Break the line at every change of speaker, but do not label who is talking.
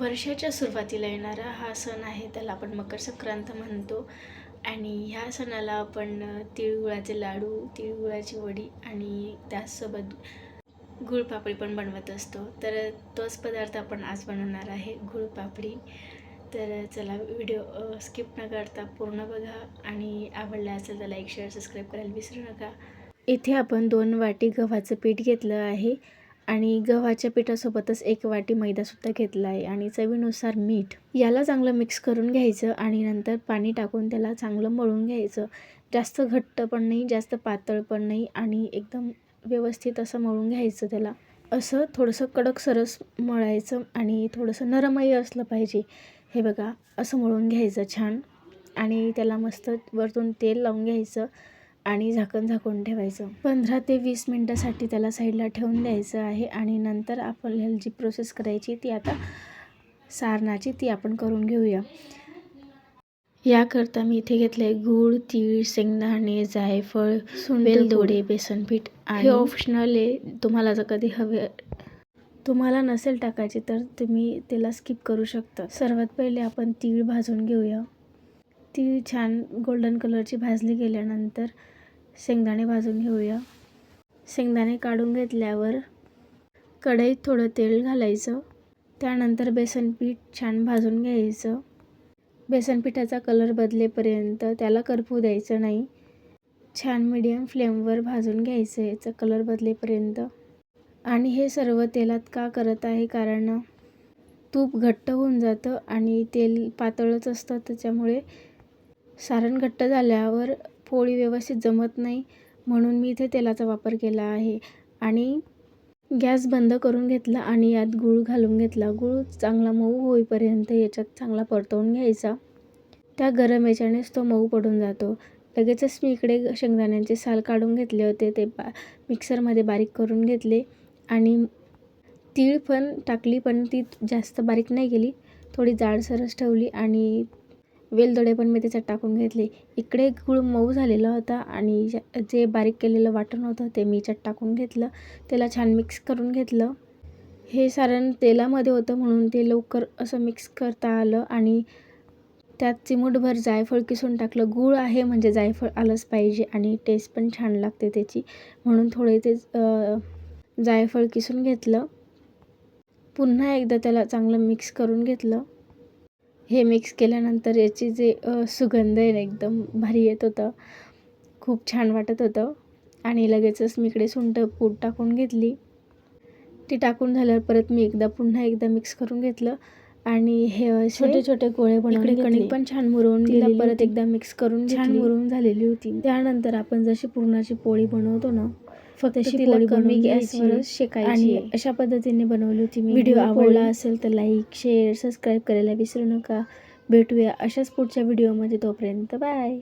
वर्षाच्या सुरुवातीला येणारा हा सण आहे त्याला आपण मकर संक्रांत म्हणतो. आणि ह्या सणाला आपण तिळगुळाचे लाडू तिळगुळाची वडी आणि त्याचसोबत गुळपापडी पण बनवत असतो. तर तोच पदार्थ आपण आज बनवणार आहे गुळपापडी तर चला व्हिडिओ स्किप न करता पूर्ण बघा आणि आवडला असेल त्याला एक शेअर सबस्क्राईब करायला विसरू नका. इथे आपण दोन वाटी गव्हाचं पीठ घेतलं आहे. आणि गव्हाच्या पिठासोबतच एक वाटी मैदासुद्धा घेतला आहे आणि चवीनुसार मीठ. याला चांगलं मिक्स करून घ्यायचं आणि नंतर पाणी टाकून त्याला चांगलं मळून घ्यायचं. जास्त घट्ट पण नाही जास्त पातळ पण नाही आणि एकदम व्यवस्थित असं मळून घ्यायचं त्याला. असं थोडंसं कडक सरस मळायचं आणि थोडंसं नरमही असलं पाहिजे. हे बघा असं मळून घ्यायचं छान. आणि त्याला मस्त वरतून तेल लावून घ्यायचं. आणि झाकण झाकून ठेवायचं. पंधरा ते वीस मिनटासाठी त्याला साईडला ठेवून द्यायचं आहे आणि नंतर आपल्याला जी प्रोसेस करायची ती आता सारणाची ती आपण करून घेऊया. याकरता मी इथे घेतले गूळ तीळ शेंगदाणे जायफळ वेलदोडे बेसन पीठ आणि ऑप्शनल आहे. तुम्हाला जर कधी हवे तुम्हाला नसेल टाकायचे तर तुम्ही त्याला स्किप करू शकता. सर्वात पहिले आपण तीळ भाजून घेऊया. तीळ छान गोल्डन कलरची भाजली गेल्यानंतर शेंगदाणे भाजून घेऊया. शेंगदाणे काढून घेतल्यावर कढईत थोडं तेल घालायचं. त्यानंतर बेसन पीठ छान भाजून घ्यायचं. बेसन पिठाचा कलर बदलेपर्यंत त्याला करपू द्यायचं नाही. छान मीडियम फ्लेमवर भाजून घ्यायचं याचा कलर बदलेपर्यंत. आणि हे सर्व तेलात का करत आहे? कारण तूप घट्ट होऊन जातं आणि तेल पातळच असतं त्याच्यामुळे सारण घट्ट झाल्यावर पोळी व्यवस्थित जमत नाही म्हणून मी इथे तेलाचा वापर केला आहे. आणि गॅस बंद करून घेतला आणि यात गूळ घालून घेतला. गूळ चांगला मऊ होईपर्यंत याच्यात चांगला परतवून घ्यायचा. त्या गरम याच्यानेच तो मऊ पडून जातो. लगेचच मी इकडे शेंगदाण्यांचे साल काढून घेतले होते. ते बा मिक्सरमध्ये बारीक करून घेतले आणि तीळ पण टाकली पण ती जास्त बारीक नाही केली. थोडी जाडसरच ठेवली आणि वेलदोडे पण मी त्याच्यात टाकून घेतले. इकडे गूळ मऊ झालेला होता आणि जे बारीक केलेलं वाटण होतं ते मी याच्यात टाकून घेतलं. त्याला छान मिक्स करून घेतलं. हे सारण तेलामध्ये होतं म्हणून ते लवकर असं मिक्स करता आलं आणि त्यात चिमूटभर जायफळ किसून टाकलं. गूळ आहे म्हणजे जायफळ आलंच पाहिजे आणि टेस्ट पण छान लागते त्याची. म्हणून थोडे ते जायफळ किसून घेतलं. पुन्हा एकदा त्याला चांगलं मिक्स करून घेतलं. हे मिक्स केल्यानंतर याची जे सुगंध आहे ना एकदम भारी येत होतं. खूप छान वाटत होतं. आणि लगेचच मी इकडे सुंठ पूड टाकून घेतली. ती टाकून झाल्यावर परत मी एकदा पुन्हा एकदा मिक्स करून घेतलं. आणि हे छोटे छोटे गोळे बनवले कणिक पण छान मुरवून गेली परत एकदा मिक्स करून छान मुरवून झालेली होती. त्यानंतर आपण जशी पुरणाची पोळी बनवतो ना फक्त तिला कमी गॅसवरच शेकायची आणि अशा पद्धतीने बनवली होती मी. व्हिडिओ आवडला असेल तर लाईक शेअर सबस्क्राईब करायला विसरू नका. भेटूया अशाच पुढच्या व्हिडिओमध्ये तोपर्यंत. बाय